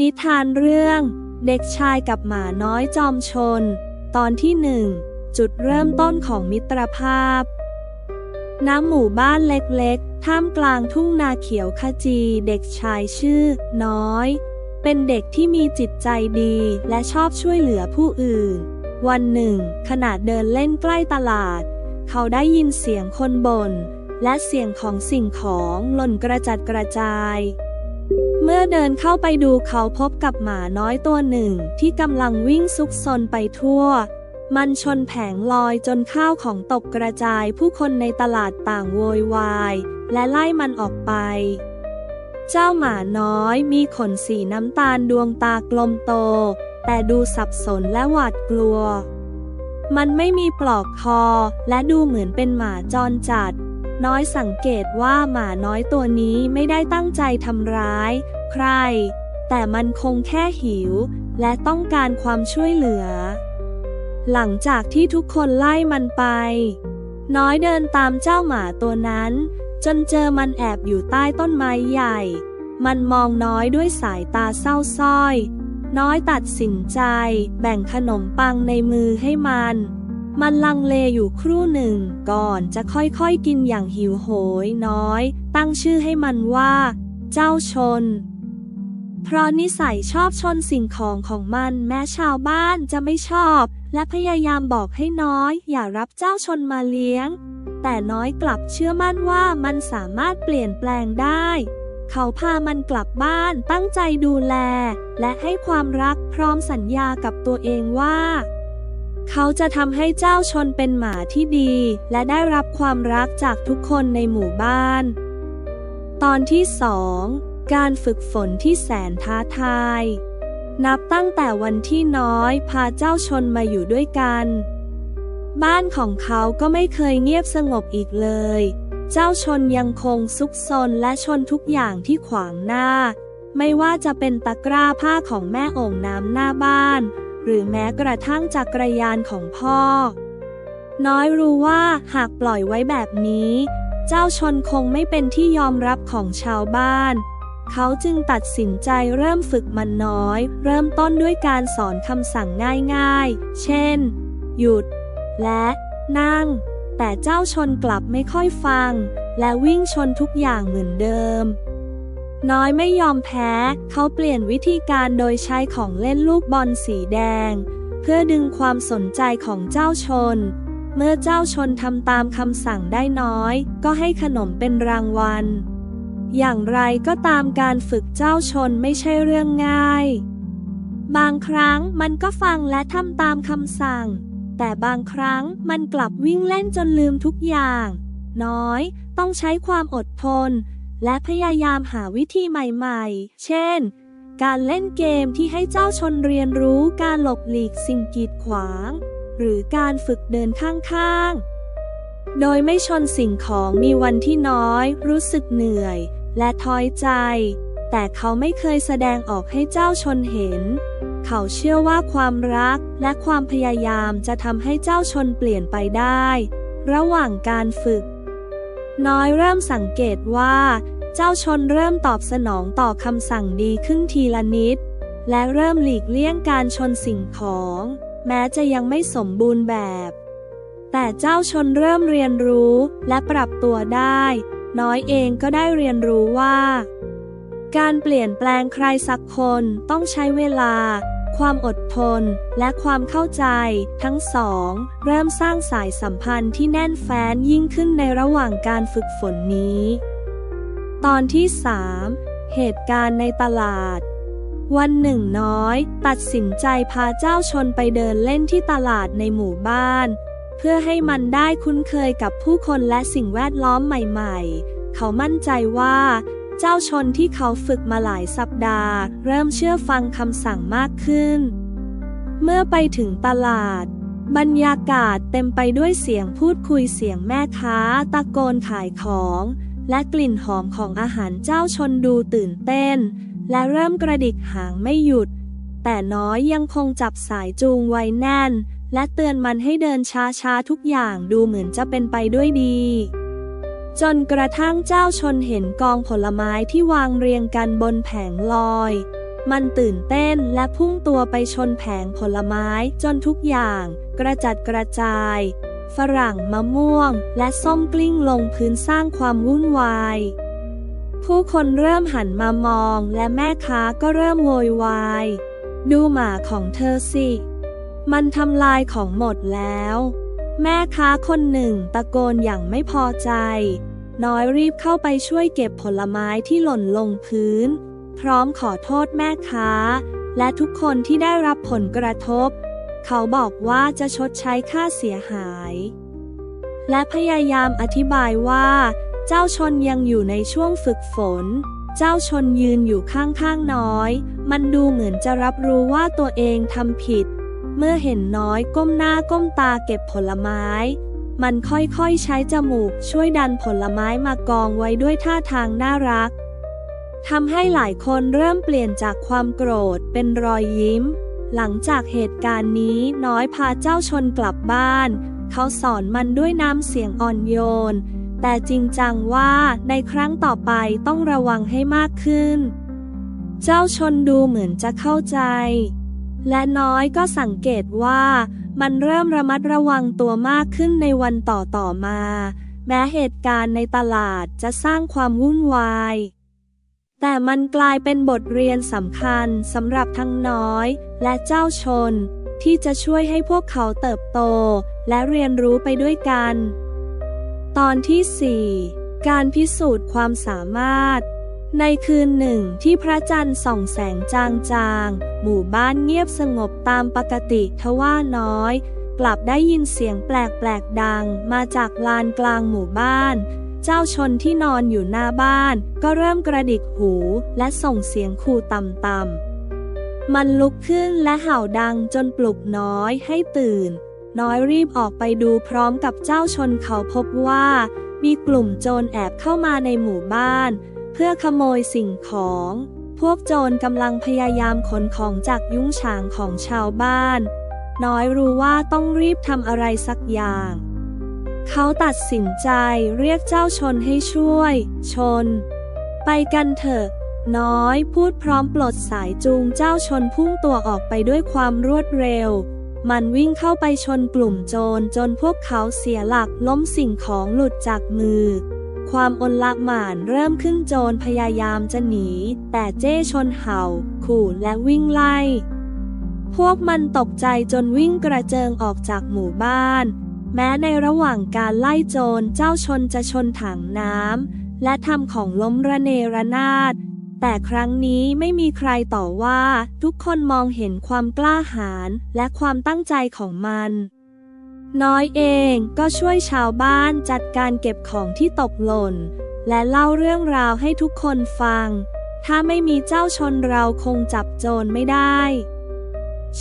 นิทานเรื่อง เด็กชายกับหมาน้อยจอมชน ตอนที่หนึ่งจุดเริ่มต้นของมิตรภาพ ณ หมู่บ้านเล็กๆ ท่ามกลางทุ่งนาเขียวขจี เด็กชายชื่อ น้อย เป็นเด็กที่มีจิตใจดีและชอบช่วยเหลือผู้อื่น วันหนึ่ง ขณะเดินเล่นใกล้ตลาด เขาได้ยินเสียงคนบ่นและเสียงของสิ่งของหล่นกระจัดกระจาย เมื่อเดินเข้าไปดูเขาพบกับหมาน้อยตัวหนึ่งที่กำลังวิ่งซุกซนไปทั่ว มันชนแผงลอยจนข้าวของตกกระจายผู้คนในตลาดต่างโวยวาย และไล่มันออกไป เจ้าหมาน้อยมีขนสีน้ำตาลดวงตากลมโต แต่ดูสับสนและหวาดกลัว มันไม่มีปลอกคอและดูเหมือนเป็นหมาจรจัด น้อยสังเกตว่าหมาน้อยตัวนี้ไม่ได้ตั้งใจทำร้าย ใคร แต่มันคงแค่หิว และต้องการความช่วยเหลือ หลังจากที่ทุกคนไล่มันไป น้อยเดินตามเจ้าหมาตัวนั้น จนเจอมันแอบอยู่ใต้ต้นไม้ใหญ่ มันมองน้อยด้วยสายตาเศร้าส้อย น้อยตัดสินใจ แบ่งขนมปังในมือให้มัน มันลังเลอยู่ครู่หนึ่ง ก่อนจะค่อยๆกินอย่างหิวโหยน้อย ตั้งชื่อให้มันว่า เจ้าชน เพราะนิสัยชอบชนสิ่งของของมันแม้ชาวบ้านจะไม่ชอบ และพยายามบอกให้น้อย อย่ารับเจ้าชนมาเลี้ยง แต่น้อยกลับเชื่อมั่นว่ามันสามารถเปลี่ยนแปลงได้เขาพามันกลับบ้านตั้งใจดูแล และให้ความรักพร้อมสัญญากับตัวเองว่า เขาจะทำให้เจ้าชนเป็นหมาที่ดี และได้รับความรักจากทุกคนในหมู่บ้าน ตอนที่สองการฝึกฝนที่แสนท้าทาย นับตั้งแต่วันที่น้อยพาเจ้าชนมาอยู่ด้วยกัน บ้านของเขาก็ไม่เคยเงียบสงบอีกเลย เจ้าชนยังคงซุกซนและชนทุกอย่างที่ขวางหน้า ไม่ว่าจะเป็นตะกร้าผ้าของแม่โอ่งน้ำหน้าบ้าน หรือแม้กระทั่งจักรยานของพ่อ น้อยรู้ว่าหากปล่อยไว้แบบนี้ เจ้าชนคงไม่เป็นที่ยอมรับของชาวบ้าน เขาจึงตัดสินใจเริ่มฝึกมันน้อย เริ่มต้นด้วยการสอนคำสั่งง่ายๆ เช่น หยุด และนั่ง แต่เจ้าชนกลับไม่ค่อยฟัง และวิ่งชนทุกอย่างเหมือนเดิม น้อยไม่ยอมแพ้ เขาเปลี่ยนวิธีการโดยใช้ของเล่นลูกบอลสีแดง เพื่อดึงความสนใจของเจ้าชน เมื่อเจ้าชนทำตามคำสั่งได้น้อย ก็ให้ขนมเป็นรางวัล อย่างไรก็ตามการฝึกเจ้าชนไม่ใช่เรื่องง่าย บางครั้งมันก็ฟังและทำตามคำสั่ง แต่บางครั้งมันกลับวิ่งเล่นจนลืมทุกอย่าง น้อย ต้องใช้ความอดทน และพยายามหาวิธีใหม่ๆ เช่น การเล่นเกมที่ให้เจ้าชนเรียนรู้การหลบหลีกสิ่งกีดขวาง หรือการฝึกเดินข้างๆ โดยไม่ชนสิ่งของมีวันที่น้อย รู้สึกเหนื่อย และท้อยใจ แต่เขาไม่เคยแสดงออกให้เจ้าชนเห็น เขาเชื่อว่าความรักและความพยายามจะทำให้เจ้าชนเปลี่ยนไปได้ ระหว่างการฝึก น้อยเริ่มสังเกตว่า เจ้าชนเริ่มตอบสนองต่อคำสั่งดีขึ้นทีละนิด และเริ่มหลีกเลี่ยงการชนสิ่งของ แม้จะยังไม่สมบูรณ์แบบ แต่เจ้าชนเริ่มเรียนรู้และปรับตัวได้ น้อยเองก็ได้เรียนรู้ว่า การเปลี่ยนแปลงใครสักคนต้องใช้เวลา ความอดทน และความเข้าใจ ทั้งสอง เริ่มสร้างสายสัมพันธ์ที่แน่นแฟ้นยิ่งขึ้นในระหว่างการฝึกฝนนี้ ตอนที่ 3 เหตุการณ์ในตลาด วันหนึ่งน้อย ตัดสินใจพาเจ้าชนไปเดินเล่นที่ตลาดในหมู่บ้าน เพื่อให้มันได้คุ้นเคยกับผู้คนและสิ่งแวดล้อมใหม่ ๆ เขามั่นใจว่า เจ้าชนที่เขาฝึกมาหลายสัปดาห์ เริ่มเชื่อฟังคำสั่งมากขึ้น เมื่อไปถึงตลาด บรรยากาศเต็มไปด้วยเสียงพูดคุยเสียงแม่ค้า ตะโกนขายของ และกลิ่นหอมของอาหารเจ้าชนดูตื่นเต้น และเริ่มกระดิกหางไม่หยุด แต่น้อยยังคงจับสายจูงไว้แน่น และเตือนมันให้เดินช้าๆทุกอย่างดูเหมือนจะเป็นไปด้วยดี จนกระทั่งเจ้าชนเห็นกองผลไม้ที่วางเรียงกันบนแผงลอย มันตื่นเต้นและพุ่งตัวไปชนแผงผลไม้จนทุกอย่างกระจัดกระจาย ฝรั่งมะม่วงและส้มกลิ้งลงพื้นสร้างความวุ่นวาย ผู้คนเริ่มหันมามองและแม่ค้าก็เริ่มโวยวาย ดูหมาของเธอสิ มันทำลายของหมดแล้ว แม่ค้าคนหนึ่งตะโกนอย่างไม่พอใจ น้อยรีบเข้าไปช่วยเก็บผลไม้ที่หล่นลงพื้น พร้อมขอโทษแม่ค้า และทุกคนที่ได้รับผลกระทบ เขาบอกว่าจะชดใช้ค่าเสียหาย และพยายามอธิบายว่า เจ้าชนยังอยู่ในช่วงฝึกฝน เจ้าชนยืนอยู่ข้างๆน้อย มันดูเหมือนจะรับรู้ว่าตัวเองทำผิด เมื่อเห็นน้อยก้มหน้าก้มตาเก็บผลไม้ มันค่อยๆใช้จมูกช่วยดันผลไม้มากองไว้ด้วยท่าทางน่ารักทำให้หลายคนเริ่มเปลี่ยนจากความโกรธเป็นรอยยิ้ม หลังจากเหตุการณ์นี้น้อยพาเจ้าชนกลับบ้าน เขาสอนมันด้วยน้ำเสียงอ่อนโยน แต่จริงจังว่าในครั้งต่อไปต้องระวังให้มากขึ้น เจ้าชนดูเหมือนจะเข้าใจ และน้อยก็สังเกตว่า มันเริ่มระมัดระวังตัวมากขึ้นในวันต่อต่อมา แม้เหตุการณ์ในตลาดจะสร้างความวุ่นวาย แต่มันกลายเป็นบทเรียนสำคัญสำหรับทั้งน้อยและเจ้าชน ที่จะช่วยให้พวกเขาเติบโต และเรียนรู้ไปด้วยกัน ตอนที่ 4 การพิสูจน์ความสามารถ ในคืนหนึ่งที่พระจันทร์ส่องแสงจางๆ หมู่บ้านเงียบสงบตามปกติทว่าน้อย กลับได้ยินเสียงแปลกๆดังมาจากลานกลางหมู่บ้าน เจ้าชนที่นอนอยู่หน้าบ้าน ก็เริ่มกระดิกหูและส่งเสียงขู่ต่ำๆ มันลุกขึ้นและเห่าดังจนปลุกน้อยให้ตื่น น้อยรีบออกไปดูพร้อมกับเจ้าชนเขาพบว่า มีกลุ่มโจรแอบเข้ามาในหมู่บ้าน เพื่อขโมยสิ่งของ พวกโจรกำลังพยายามขนของจากยุ้งฉางของชาวบ้าน น้อยรู้ว่าต้องรีบทำอะไรสักอย่าง เขาตัดสินใจเรียกเจ้าชนให้ช่วย ชน ไปกันเถอะน้อยพูดพร้อมปลดสายจูงเจ้าชนพุ่งตัวออกไปด้วยความรวดเร็ว มันวิ่งเข้าไปชนกลุ่มโจรจนพวกเขาเสียหลักล้มสิ่งของหลุดจากมือ ความอนละหม่านเริ่มขึ้นโจรพยายามจะหนี แต่เจ้ชนเห่า ขู่และวิ่งไล่ พวกมันตกใจจนวิ่งกระเจิงออกจากหมู่บ้าน แม้ในระหว่างการไล่โจรเจ้าชนจะชนถังน้ำและทำของล้มระเนระนาด แต่ครั้งนี้ไม่มีใครต่อว่า ทุกคนมองเห็นความกล้าหาญและความตั้งใจของมัน น้อยเองก็ช่วยชาวบ้านจัดการเก็บของที่ตกหล่น และเล่าเรื่องราวให้ทุกคนฟัง ถ้าไม่มีเจ้าชนเราคงจับโจรไม่ได้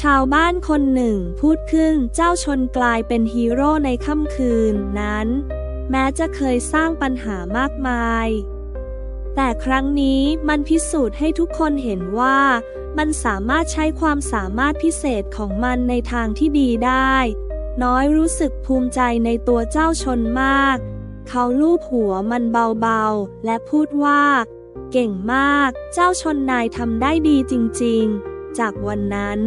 ชาวบ้านคนหนึ่งพูดขึ้นเจ้าชนกลายเป็นฮีโร่ในค่ำคืนนั้น แม้จะเคยสร้างปัญหามากมาย แต่ครั้งนี้มันพิสูจน์ให้ทุกคนเห็นว่า มันสามารถใช้ความสามารถพิเศษของมันในทางที่ดีได้ น้อยรู้สึกภูมิใจในตัวเจ้าชนมาก เขาลูบหัวมันเบาๆ และพูดว่า เก่งมาก เจ้าชนนายทำได้ดีจริงๆ จากวันนั้น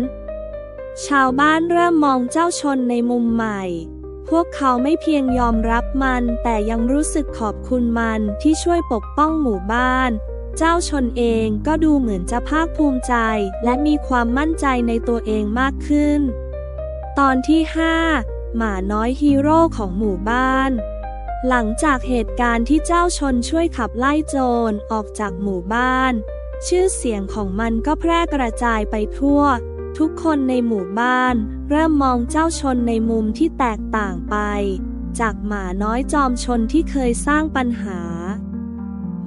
ชาวบ้านเริ่มมองเจ้าชนในมุมใหม่ พวกเขาไม่เพียงยอมรับมัน แต่ยังรู้สึกขอบคุณมันที่ช่วยปกป้องหมู่บ้าน เจ้าชนเองก็ดูเหมือนจะภาคภูมิใจ และมีความมั่นใจในตัวเองมากขึ้น ตอนที่ 5 หมาน้อยฮีโร่ของหมู่บ้าน หลังจากเหตุการณ์ที่เจ้าชนช่วยขับไล่โจรออกจากหมู่บ้าน ชื่อเสียงของมันก็แพร่กระจายไปทั่ว ทุกคนในหมู่บ้าน เริ่มมองเจ้าชนในมุมที่แตกต่างไป จากหมาน้อยจอมชนที่เคยสร้างปัญหา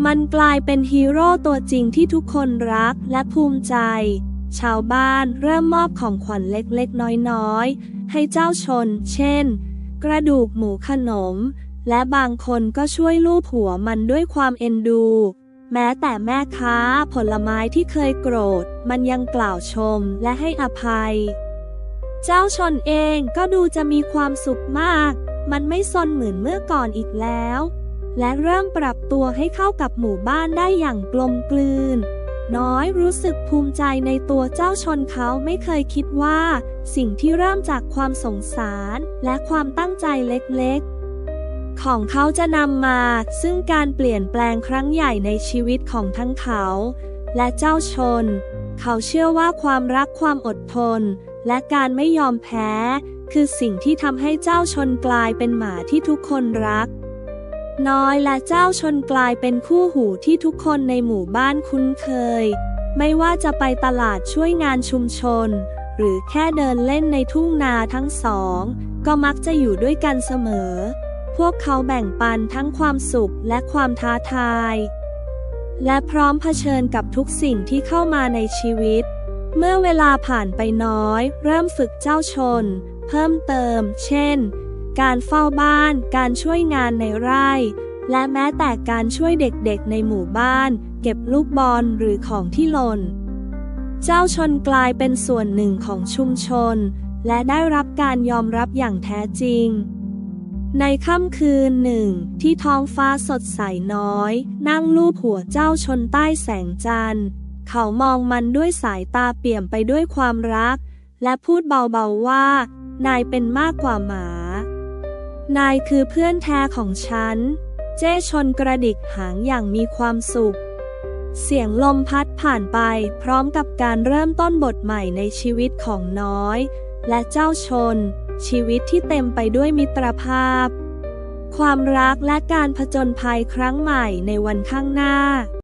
มันกลายเป็นฮีโร่ตัวจริงที่ทุกคนรักและภูมิใจ ชาวบ้านเริ่มมอบของขวัญเล็กๆ น้อยๆ ให้เจ้าชน เช่น กระดูกหมูขนม และบางคนก็ช่วยลูบหัวมันด้วยความเอ็นดู แม้แต่แม่ค้าผลไม้ที่เคยโกรธ มันยังกล่าวชมและให้อภัย เจ้าชนเองก็ดูจะมีความสุขมาก มันไม่ซนเหมือนเมื่อก่อนอีกแล้ว และเริ่มปรับตัวให้เข้ากับหมู่บ้านได้อย่างกลมกลืน น้อยรู้สึกภูมิใจในตัวเจ้าชนเขาไม่เคยคิดว่า สิ่งที่เริ่มจากความสงสารและความตั้งใจเล็กๆ ของเขาจะนำมา ซึ่งการเปลี่ยนแปลงครั้งใหญ่ในชีวิตของทั้งเขา และเจ้าชน เขาเชื่อว่าความรักความอดทน และการไม่ยอมแพ้ คือสิ่งที่ทำให้เจ้าชนกลายเป็นหมาที่ทุกคนรัก น้อยและเจ้าชนกลายเป็นคู่หูที่ทุกคนในหมู่บ้านคุ้นเคย ไม่ว่าจะไปตลาดช่วยงานชุมชน หรือแค่เดินเล่นในทุ่งนาทั้งสอง ก็มักจะอยู่ด้วยกันเสมอ พวกเขาแบ่งปันทั้งความสุขและความท้าทาย และพร้อมเผชิญกับทุกสิ่งที่เข้ามาในชีวิต เมื่อเวลาผ่านไปน้อย เริ่มฝึกเจ้าชน เพิ่มเติม เช่น การเฝ้าบ้าน การช่วยงานในไร่ และแม้แต่การช่วยเด็กๆในหมู่บ้าน เก็บลูกบอลหรือของที่หล่น เจ้าชนกลายเป็นส่วนหนึ่งของชุมชน และได้รับการยอมรับอย่างแท้จริง ในค่ำคืนหนึ่ง ที่ท้องฟ้าสดใสน้อย นั่งลูบหัวเจ้าชนใต้แสงจันทร์ เขามองมันด้วยสายตาเปี่ยมไปด้วยความรัก และพูดเบาๆว่า นายเป็นมากกว่าหมา นายคือเพื่อนแท้ของฉัน เจ้ชนกระดิกหางอย่างมีความสุข เสียงลมพัดผ่านไปพร้อมกับการเริ่มต้นบทใหม่ในชีวิตของน้อย และเจ้าชน ชีวิตที่เต็มไปด้วยมิตรภาพ ความรักและการผจญภัยครั้งใหม่ในวันข้างหน้า